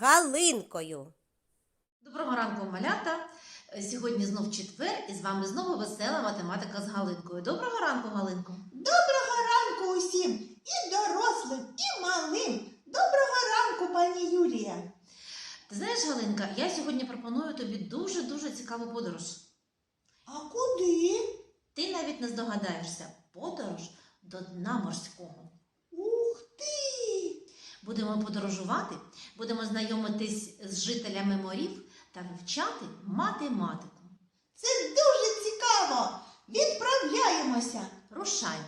Галинкою. Доброго ранку, малята! Сьогодні знов четвер і з вами знову весела математика з Галинкою. Доброго ранку, Галинко! Доброго ранку усім, і дорослим, і малим. Доброго ранку, пані Юлія. Ти знаєш, Галинка, я сьогодні пропоную тобі дуже-дуже цікаву подорож. А куди? Ти навіть не здогадаєшся. Подорож до дна морського. Будемо подорожувати, будемо знайомитись з жителями морів та вивчати математику. Це дуже цікаво. Відправляємося. Рушай!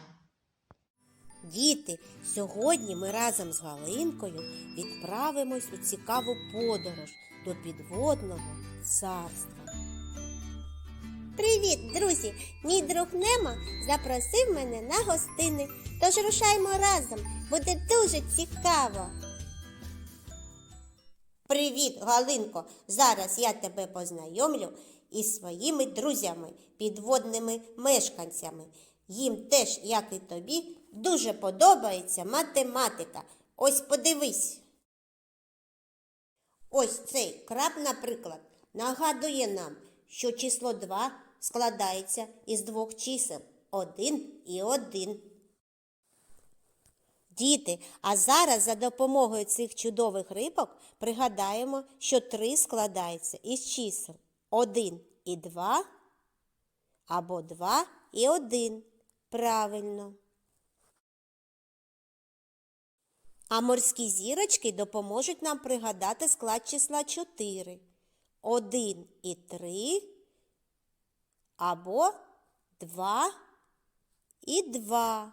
Діти, сьогодні ми разом з Галинкою відправимось у цікаву подорож до підводного царства. Привіт, друзі! Мій друг Немо запросив мене на гостини. Тож рушаймо разом, буде дуже цікаво. Привіт, Галинко! Зараз я тебе познайомлю із своїми друзями, підводними мешканцями. Їм теж, як і тобі, дуже подобається математика. Ось подивись. Ось цей краб, наприклад, нагадує нам, що число 2 складається із двох чисел 1 і 1. Діти, а зараз за допомогою цих чудових рибок пригадаємо, що 3 складається із чисел 1 і 2 або 2 і 1. Правильно. А морські зірочки допоможуть нам пригадати склад числа 4. 1 і 3 або 2 і 2.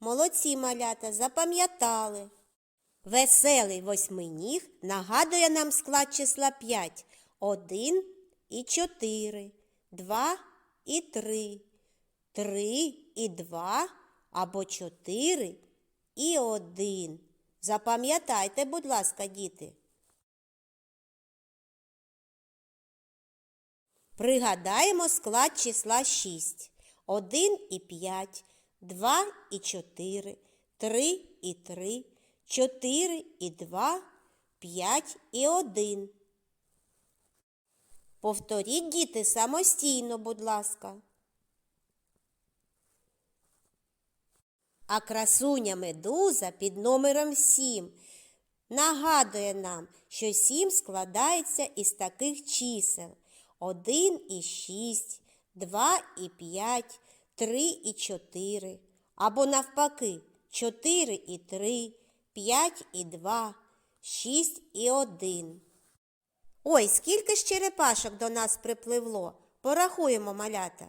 Молодці малята запам'ятали. Веселий восьминіг нагадує нам склад числа 5. 1 і 4, 2 і 3, 3 і 2 або 4 і 1. Запам'ятайте, будь ласка, діти. Пригадаємо склад числа 6. 1 і 5, 2 і 4, 3 і 3, 4 і 2, 5 і 1. Повторіть, діти, самостійно, будь ласка. А красуня медуза під номером 7 нагадує нам, що 7 складається із таких чисел 1 і 6, 2 і 5, 3 і 4, або навпаки 4 і 3, 5 і 2, 6 і 1. Ой, скільки ж черепашок до нас припливло? Порахуємо малята.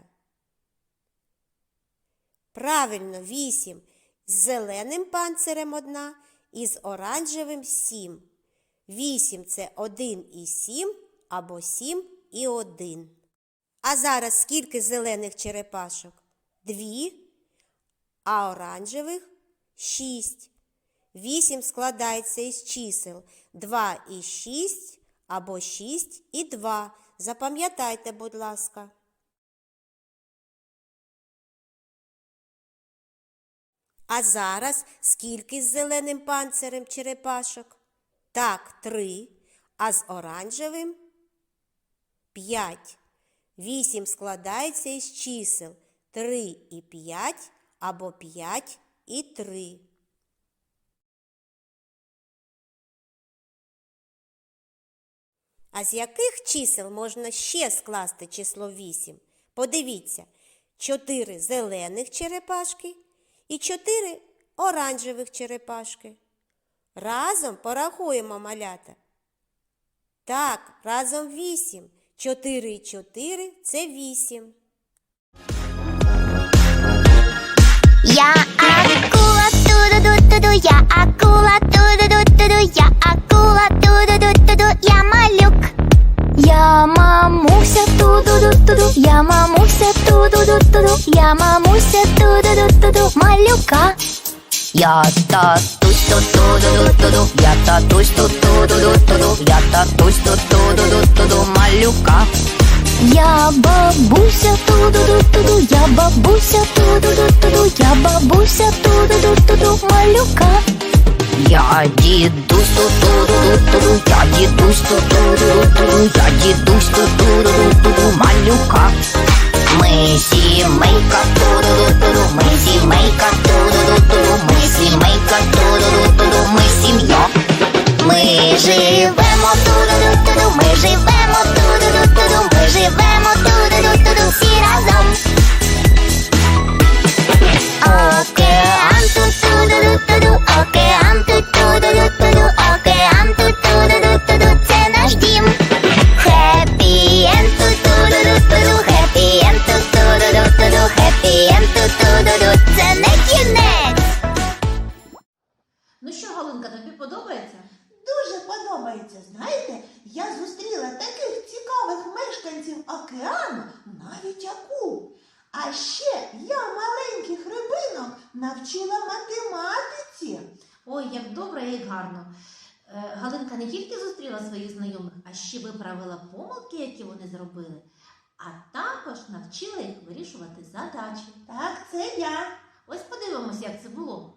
Правильно, вісім. З зеленим панцирем одна і з оранжевим сім. Вісім це один і сім або сім і один. А зараз скільки зелених черепашок? Дві, а оранжевих шість. Вісім складається із чисел два і шість або шість і два. Запам'ятайте, будь ласка. А зараз скільки з зеленим панцирем черепашок? Так, три. А з оранжевим п'ять. Вісім складається із чисел три і п'ять або п'ять і три. А з яких чисел можна ще скласти число 8? Подивіться, 4 зелених черепашки і 4 оранжевих черепашки. Разом порахуємо малята. Так, разом 8. 4 і 4 – це 8. Я акула, ту-ду-ду-ду-ду, я акула, ту-ду-ду-ду-ду, я акула, ту-ду-ду-ду-ду, я малюк. Я мамуся, ту-ду-ду-ду-ду, я мамуся, ту-ду-ду-ду-ду, я мамуся, ту-ду-ду-ду-ду, малюка. Я татусь ту ту ду ду ду ду я татусь ту ту ду ду ду ду я татусь ту малюка. Я бабуся, ту-ду-ду-ду-ду, я бабуся, ту-ду-ду-ду-ду, я бабуся, ту-ду-ду-ду-ду, малюка. Я дідусь ту-ту-ду-ду-ду, я дідусь ту-ту-ду-ду-ду, я дідусь ту-ту-ду-ду-ду, малюка. Ми сімейка ту-ду-ду-ду, навчила математиці. Ой, як добре і як гарно. Е, Галинка не тільки зустріла своїх знайомих, а ще виправила помилки, які вони зробили, а також навчила їх вирішувати задачі. Так, це я. Ось подивимося, як це було.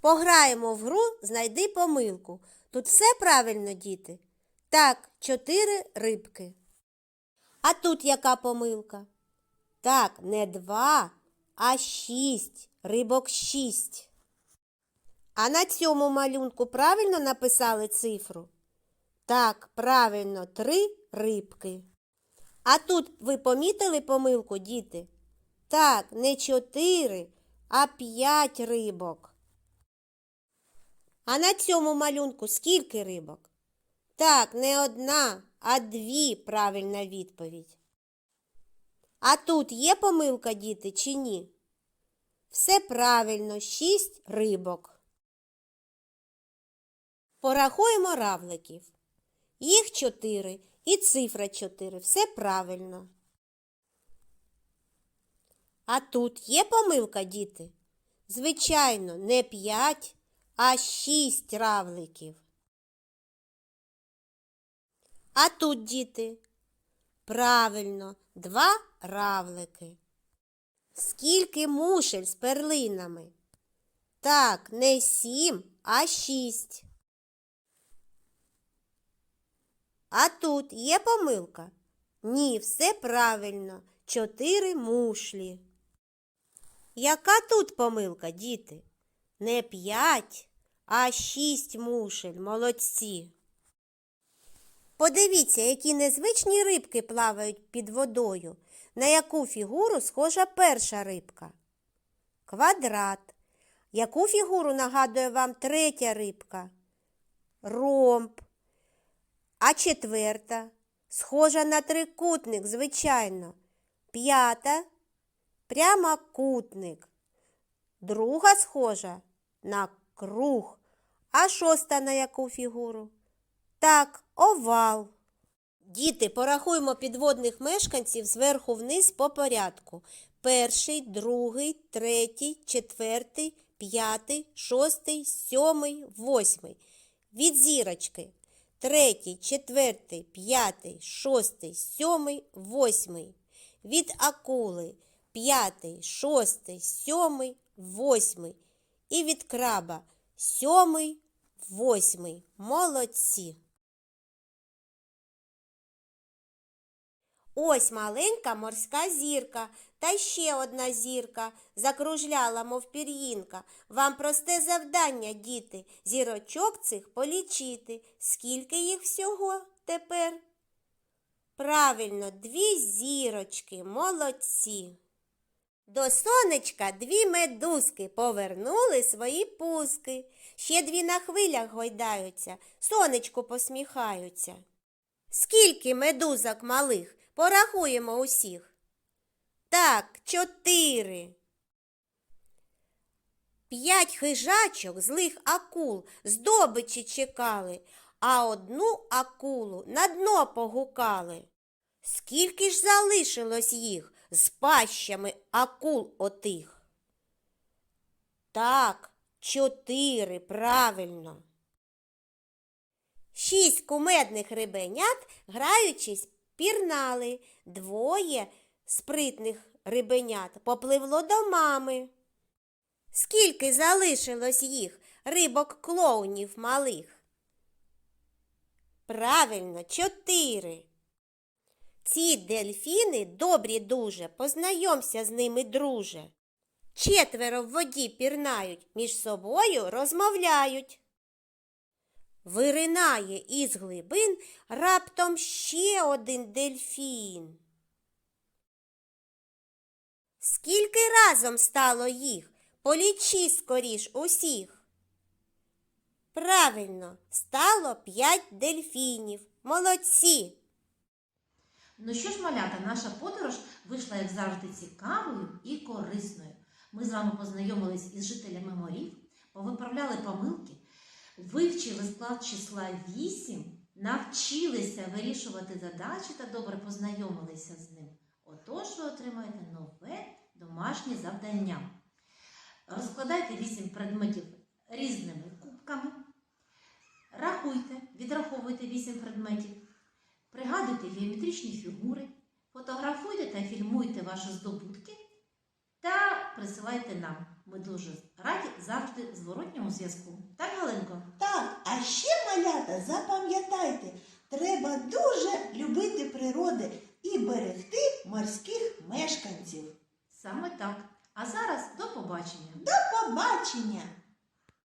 Пограємо в гру Знайди помилку. Тут все правильно, діти. Так, чотири рибки. А тут яка помилка? Так, не два, а шість. Рибок шість. А на цьому малюнку правильно написали цифру? Так, правильно, три рибки. А тут ви помітили помилку, діти? Так, не чотири, а п'ять рибок. А на цьому малюнку скільки рибок? Так, не одна, а дві правильна відповідь. А тут є помилка, діти, чи ні? Все правильно, шість рибок. Порахуємо равликів. Їх чотири і цифра чотири. Все правильно. А тут є помилка, діти? Звичайно, не п'ять, а шість равликів. А тут, діти, правильно, два равлики. Скільки мушель з перлинами? Так, не сім, а шість. А тут є помилка? Ні, все правильно. Чотири мушлі. Яка тут помилка, діти? Не п'ять, а шість мушель. Молодці. Подивіться, які незвичні рибки плавають під водою. На яку фігуру схожа перша рибка? Квадрат. Яку фігуру нагадує вам третя рибка? Ромб. А четверта? Схожа на трикутник, звичайно. П'ята прямокутник. Друга схожа на круг. А шоста на яку фігуру? Так, овал. Діти, порахуємо підводних мешканців зверху вниз по порядку. Перший, другий, третій, четвертий, п'ятий, шостий, сьомий, восьмий. Від зірочки. Третій, четвертий, п'ятий, шостий, сьомий, восьмий. Від акули. П'ятий, шостий, сьомий, восьмий. І від краба. Сьомий, восьмий. Молодці. Ось маленька морська зірка та ще одна зірка закружляла, мов пір'їнка. Вам просте завдання, діти, зірочок цих полічити. Скільки їх всього тепер? Правильно, дві зірочки, молодці. До сонечка дві медузки повернули свої пуски. Ще дві на хвилях гойдаються, сонечку посміхаються. Скільки медузок малих? Порахуємо усіх. Так, чотири. П'ять хижачок злих акул здобичі чекали, а одну акулу на дно погукали. Скільки ж залишилось їх з пащами акул отих? Так, чотири, правильно. Шість кумедних рибенят, граючись, пірнали. Двоє спритних рибенят попливло до мами. Скільки залишилось їх рибок клоунів малих? Правильно, чотири. Ці дельфіни добрі дуже, познайомся з ними, друже. Четверо в воді пірнають, між собою розмовляють. Виринає із глибин раптом ще один дельфін. Скільки разом стало їх? Полічи скоріш усіх. Правильно, стало п'ять дельфінів. Молодці. Ну що ж, малята, наша подорож вийшла, як завжди, цікавою і корисною. Ми з вами познайомились із жителями морів, повиправляли помилки, вивчили склад числа 8, навчилися вирішувати задачі та добре познайомилися з ним. Отож, ви отримаєте нове домашнє завдання. Розкладайте 8 предметів різними кубками. Рахуйте, відраховуйте 8 предметів. Пригадуйте геометричні фігури, фотографуйте та фільмуйте ваші здобутки та присилайте нам. Ми дуже раді завжди зворотньому зв'язку. Так, Галинко? Так, а ще малята, запам'ятайте, треба дуже любити природи і берегти морських мешканців. Саме так. А зараз до побачення! До побачення!